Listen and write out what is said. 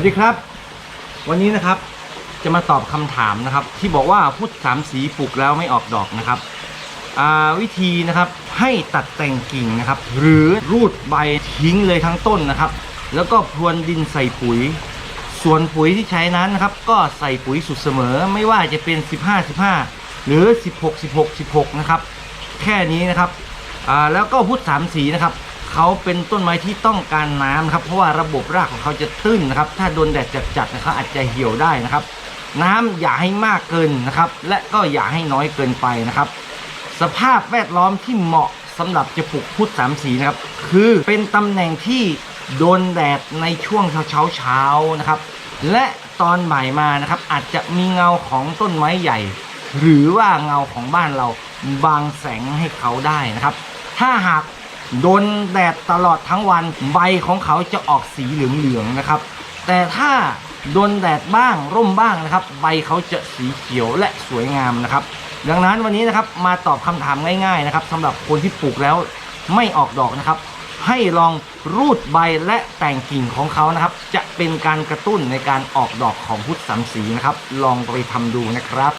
วัสดีครับ วันนี้นะครับจะมาตอบคำถามนะครับ ที่บอกว่าพุทธสามสีปลูกแล้วไม่ออกดอกนะครับวิธีนะครับให้ตัดแต่งกิ่งนะครับ หรือรูดใบทิ้งเลยทั้งต้นนะครับ แล้วก็พรวนดินใส่ปุ๋ย ส่วนปุ๋ยที่ใช้นั้นนะครับ ก็ใส่ปุ๋ยสุดเสมอ ไม่ว่าจะเป็น 15 15 หรือ 16 16 16 นะครับ แค่นี้นะครับแล้วก็พุทธสามสีนะครับ เขาเป็นต้นไม้ที่ต้องการน้ำนะครับ เพราะว่าระบบรากของเขาจะตื้นนะครับ ถ้าโดนแดดจัดๆนะครับอาจจะเหี่ยวได้นะครับ น้ำอย่าให้มากเกินนะครับ และก็อย่าให้น้อยเกินไปนะครับ สภาพแวดล้อมที่เหมาะสำหรับจะปลูกพุทธสามสีนะครับ คือเป็นตำแหน่งที่โดนแดดในช่วงเช้าเช้านะครับ และตอนบ่ายมานะครับ อาจจะมีเงาของต้นไม้ใหญ่ หรือว่าเงาของบ้านเราบางแสงให้เขาได้นะครับ ถ้าหาก โดนแดดตลอดทั้งวันใบของเขาจะออกสีเหลืองๆนะครับ แต่ถ้าโดนแดดบ้างร่มบ้างนะครับ ใบเขาจะสีเขียวและสวยงามนะครับ ดังนั้นวันนี้นะครับมาตอบคำถามง่ายๆนะครับสำหรับคนที่ปลูกแล้วไม่ออกดอกนะครับ ให้ลองรูดใบและแต่งกิ่งของเขานะครับ จะเป็นการกระตุ้นในการออกดอกของพุทธสามสีนะครับ ลองไปทำดูนะครับ